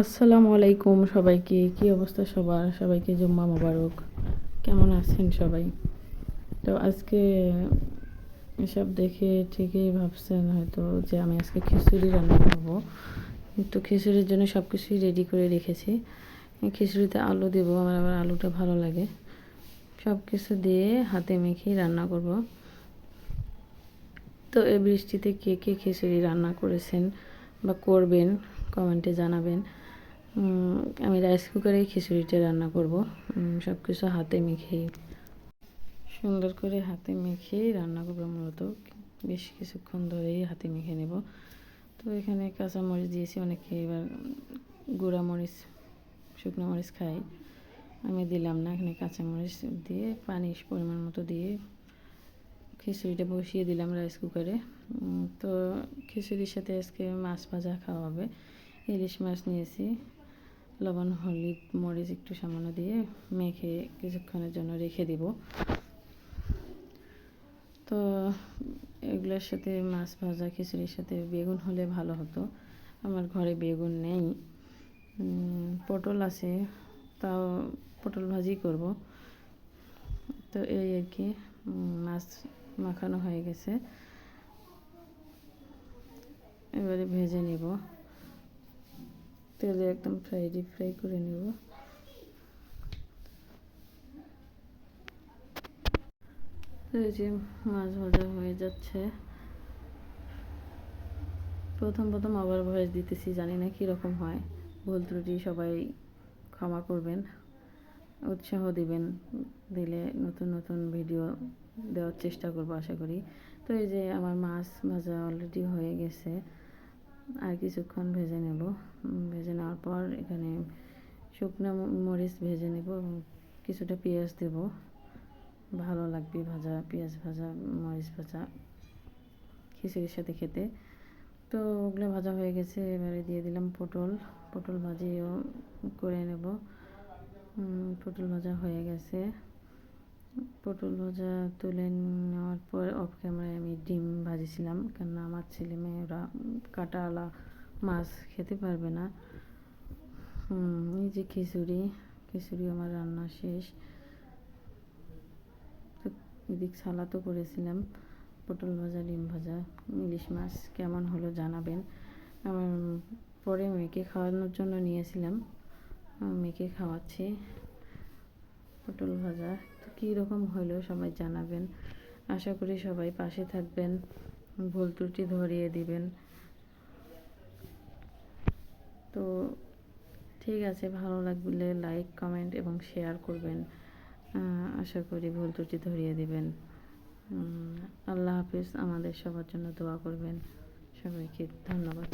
আসসালামু আলাইকুম সবাইকে। কি অবস্থা সবার? সবাইকে জুম্মা মোবারক। কেমন আছেন সবাই? তো আজকে এসব দেখে ঠিকই ভাবছেন হয়তো যে আমি আজকে খিচুড়ি রান্না করব। তো খিচুড়ির জন্য সব কিছুই রেডি করে রেখেছি। খিচুড়িতে আলু দেব, আমার আবার আলুটা ভালো লাগে। সব কিছু দিয়ে হাতে মেখেই রান্না করব। তো এই বৃষ্টিতে কে কে খিচুড়ি রান্না করেছেন বা করবেন কমেন্টে জানাবেন। আমি রাইস কুকারে খিচুড়িটা রান্না করব। সব কিছু হাতে মেখেই। সুন্দর করে হাতে মেখেই রান্না করব মূলত। বেশ কিছুক্ষণ ধরেই হাতে মেখে নেব। তো এখানে কাঁচা মরিচ দিয়েছি, অনেকে এবার গুঁড়া মরিচ শুকনো মরিচ খাই আমি দিলাম না, এখানে কাঁচা মরিচ দিয়ে পানি পরিমাণ মতো দিয়ে খিচুড়িটা বসিয়ে দিলাম রাইস কুকারে তো খিচুড়ির সাথে আজকে মাছ ভাজা খাওয়া হবে। ইলিশ মাছ নিয়েছি। লবণ, হলুদ, মরিচ একটু সামান্য দিয়ে মেখে কিছুক্ষণের জন্য রেখে দিব। তো এগুলোর সাথে মাছ ভাজা, খিচুড়ির সাথে বেগুন হলে ভালো হতো। আমার ঘরে বেগুন নেই। পটল আছে, তাও পটল ভাজি করব। তো এই আর কি, মাছ মাখানো হয়ে গেছে। এবারে ভেজে নিব। তেলে একদম ফ্রাই ডিপ ফ্রাই করে নেব। যে মাছ ভাজা হয়ে যাচ্ছে। প্রথম প্রথম আবার ভয়েস দিতেছি, জানি না কীরকম হয়। ভুল ত্রুটি সবাই ক্ষমা করবেন, উৎসাহ দিবেন, দিলে নতুন নতুন ভিডিও দেওয়ার চেষ্টা করব আশা করি। তো এই যে আমার মাছ ভাজা অলরেডি হয়ে গেছে। আর কিছুক্ষণ ভেজে নেব। ভেজে নেওয়ার পর এখানে শুকনো মরিচ ভেজে নেব এবং কিছুটা পেঁয়াজ দেব। ভালো লাগবে ভাজা, পেঁয়াজ ভাজা, মরিচ ভাজা খিচুড়ির সাথে খেতে। তো ওগুলো ভাজা হয়ে গেছে, এবারে দিয়ে দিলাম পটল। পটল ভাজিও করে নেব। পটল ভাজা হয়ে গেছে। পটল ভাজা তুলে নেওয়ার পর অফ ক্যামেরায় আমি ডিম ভাজিছিলাম। কেননা আমার ছেলে মেয়েরা কাটাওয়ালা মাছ খেতে পারবে না। এই যে খিচুড়ি খিচুড়ি আমার রান্না শেষ। তো এদিক সালাদও করেছিলাম, পটল ভাজা, ডিম ভাজা, ইলিশ মাছ, কেমন হলো জানাবেন। আমার পরে মেয়েকে খাওয়ানোর জন্য নিয়েছিলাম। মেয়েকে খাওয়াচ্ছি। পটল ভাজা তো কীরকম হলো সবাই জানাবেন। আশা করি সবাই পাশে থাকবেন, ভুল ত্রুটি ধরিয়ে দিবেন। তো ঠিক আছে, ভালো লাগলে লাইক কমেন্ট এবং শেয়ার করবেন। আশা করি ভুল ত্রুটি ধরিয়ে দিবেন। আল্লাহ হাফিজ, আমাদের সবার জন্য দোয়া করবেন। সবাইকে ধন্যবাদ।